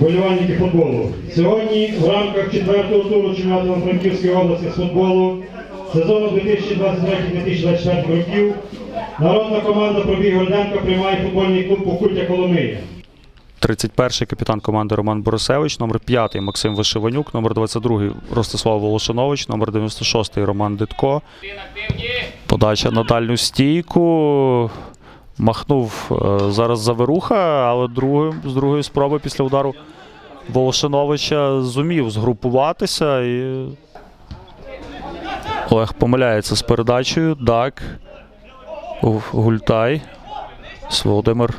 болівальники футболу. Сьогодні в рамках четвертого туру чемпіонату Франківської області з футболу сезону 2023-2024 років народна команда Пробіг Горденка приймає футбольний клуб Покуття Коломия. 31-й капітан команди Роман Борисевич, номер 5 Максим Вишиванюк, номер 22 Ростислав Волошинович, номер 96 Роман Дитко. Подача на дальню стійку. Махнув е, зараз Заверуха, але другим, з другої спроби після удару Волошиновича зумів згрупуватися і Олег помиляється з передачею. Дак. Гультай. Володимир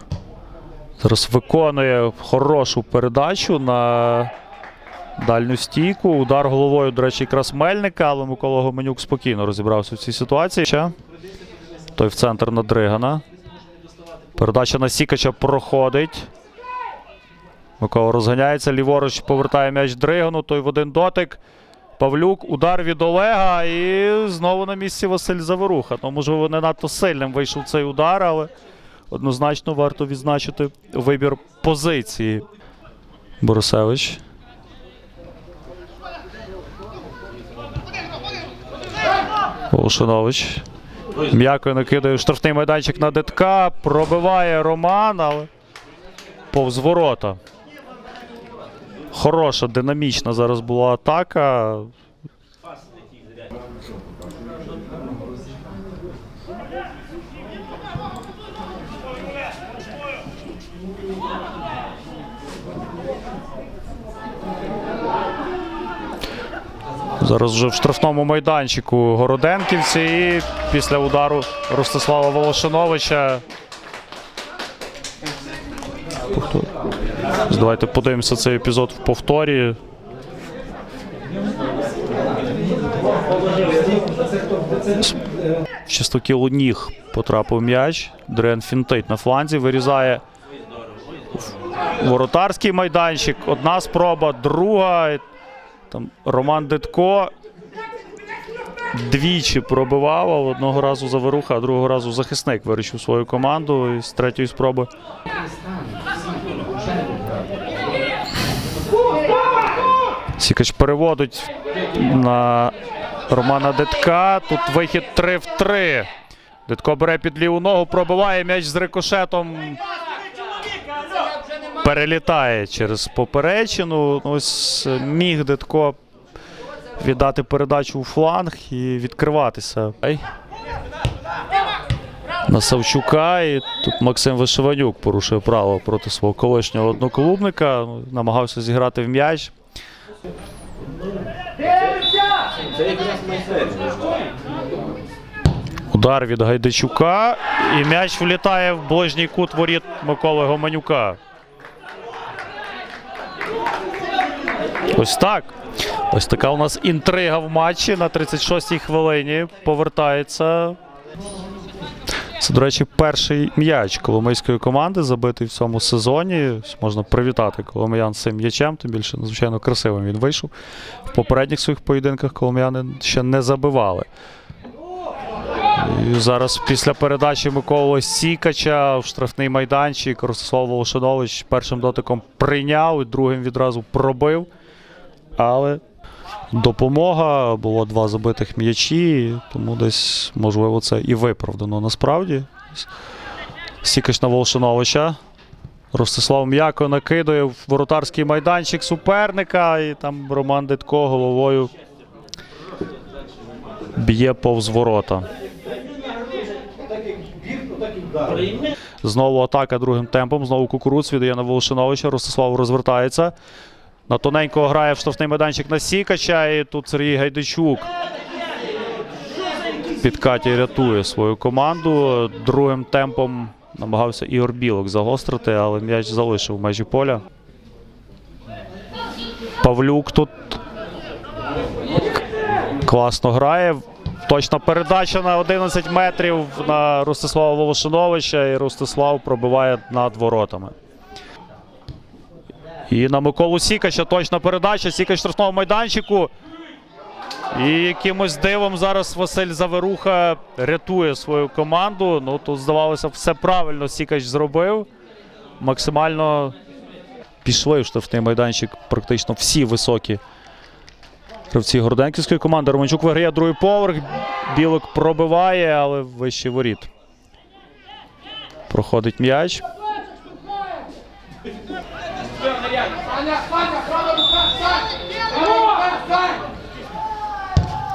Зараз виконує хорошу передачу на дальню стійку. Удар головою, до речі, якраз Мельника, але Микола Гоменюк спокійно розібрався в цій ситуації. Той в центр на Дригана. Передача на Сікача проходить. Микола розганяється, ліворуч повертає м'яч Дригану, той в один дотик. Павлюк, удар від Олега і знову на місці Василь Заворуха. Ну, можливо, не надто сильним вийшов цей удар, але однозначно варто відзначити вибір позиції. Борисевич. Волошинович. М'яко накидає штрафний майданчик на дитка. Пробиває Роман, але повз ворота. Хороша, динамічна зараз була атака. Зараз вже в штрафному майданчику Городенківці і після удару Ростислава Волошиновича. Давайте подивимося цей епізод в повторі. В чистокілу ніг потрапив м'яч. Дрен фінтить на фланзі, вирізає воротарський майданчик. Одна спроба, друга. Там Роман Дитко двічі пробивав, одного разу заверуха, а другого разу захисник вирішив свою команду і з третьої спроби. Сікач переводить на Романа Дитка. Тут вихід 3 в 3. Дитко бере під ліву ногу, пробиває м'яч з рикошетом. Перелітає через поперечину. Ось е, міг Дитко віддати передачу у фланг і відкриватися. На Савчука. І тут Максим Вишиванюк порушує право проти свого колишнього одноклубника. Намагався зіграти в м'яч. Удар від Гайдачука. І м'яч влітає в ближній кут воріт Миколи Гоманюка. Ось так. Ось така у нас інтрига в матчі на 36-й хвилині. Повертається. Це, до речі, перший м'яч коломийської команди, забитий в цьому сезоні. Можна привітати коломиян з цим м'ячем, тим більше надзвичайно красивим він вийшов. В попередніх своїх поєдинках коломияни ще не забивали. І зараз після передачі Миколи Сікача в штрафний майданчик Ростислав Волошинович першим дотиком прийняв і другим відразу пробив. Але допомога було два забитих м'ячі, тому десь, можливо, це і виправдано насправді. Сікач на Волошиновича. Ростислав м'яко накидує в воротарський майданчик суперника, і там Роман Дитко головою б'є повз ворота. Знову атака другим темпом. Знову кукуруц віддає на Волошиновича. Ростислав розвертається. На тоненького грає в штрафний майданчик на Сікача. І тут Сергій Гайдачук. в Підкаті рятує свою команду. Другим темпом намагався Ігор Білок загострити, але м'яч залишив межі поля. Павлюк тут класно грає. Точна передача на 11 метрів на Ростислава Волошиновича. І Ростислав пробиває над воротами. І на Миколу Сікача точна передача. Сікач в штрафному майданчику. І якимось дивом зараз Василь Заверуха рятує свою команду. Ну тут здавалося, все правильно Сікач зробив. Максимально пішли в штрафний майданчик практично всі високі гравці Городенківської команди. Романчук виграє другий поверх. Білик пробиває, але вище воріт. Проходить м'яч.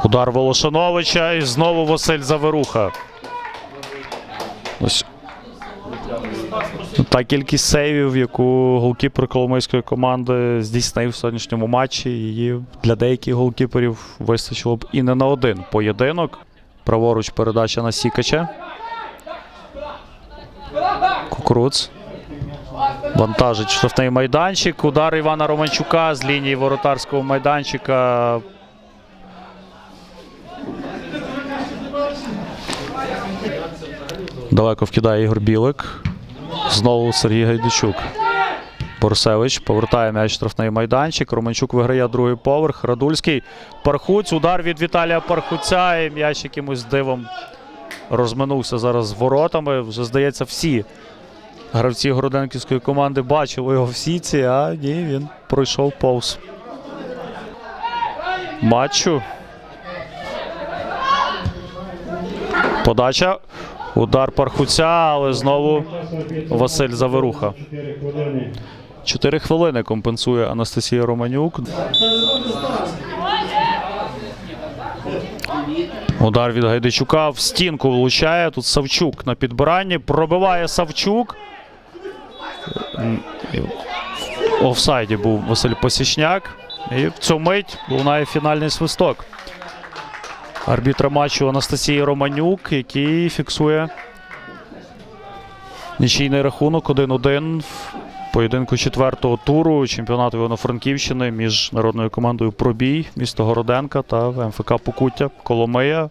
Удар Волошановича і знову Василь Заверуха. Ось та кількість сейвів, яку голкіпер Коломийської команди здійснив в сьогоднішньому матчі, її для деяких голкіперів вистачило б і не на один поєдинок. Праворуч передача на Сікача. Кукруц. Вантажить штрафний майданчик. Удар Івана Романчука з лінії воротарського майданчика. Далеко вкидає Ігор Білик. Знову Сергій Гайдучук. Борсевич повертає м'яч штрафний майданчик. Романчук виграє другий поверх. Радульський. Пархуць. Удар від Віталія Пархуця. І м'яч якимось дивом розминувся зараз з воротами. Вже здається, всі гравці Городенківської команди бачили його в сіці, а ні, він пройшов повз матчу. Подача. Удар Пархуця, але знову Василь Заверуха. Чотири хвилини компенсує Анастасія Романюк. Удар від Гайдичука в стінку влучає. Тут Савчук на підбиранні. Пробиває Савчук. Офсайді був Василь Посічняк. І в цю мить лунає фінальний свисток. Арбітра матчу Анастасії Романюк, який фіксує нічийний рахунок 1-1 в поєдинку четвертого туру чемпіонату Івано-Франківщини між народною командою Пробій, місто Городенка та МФК Покуття Коломия.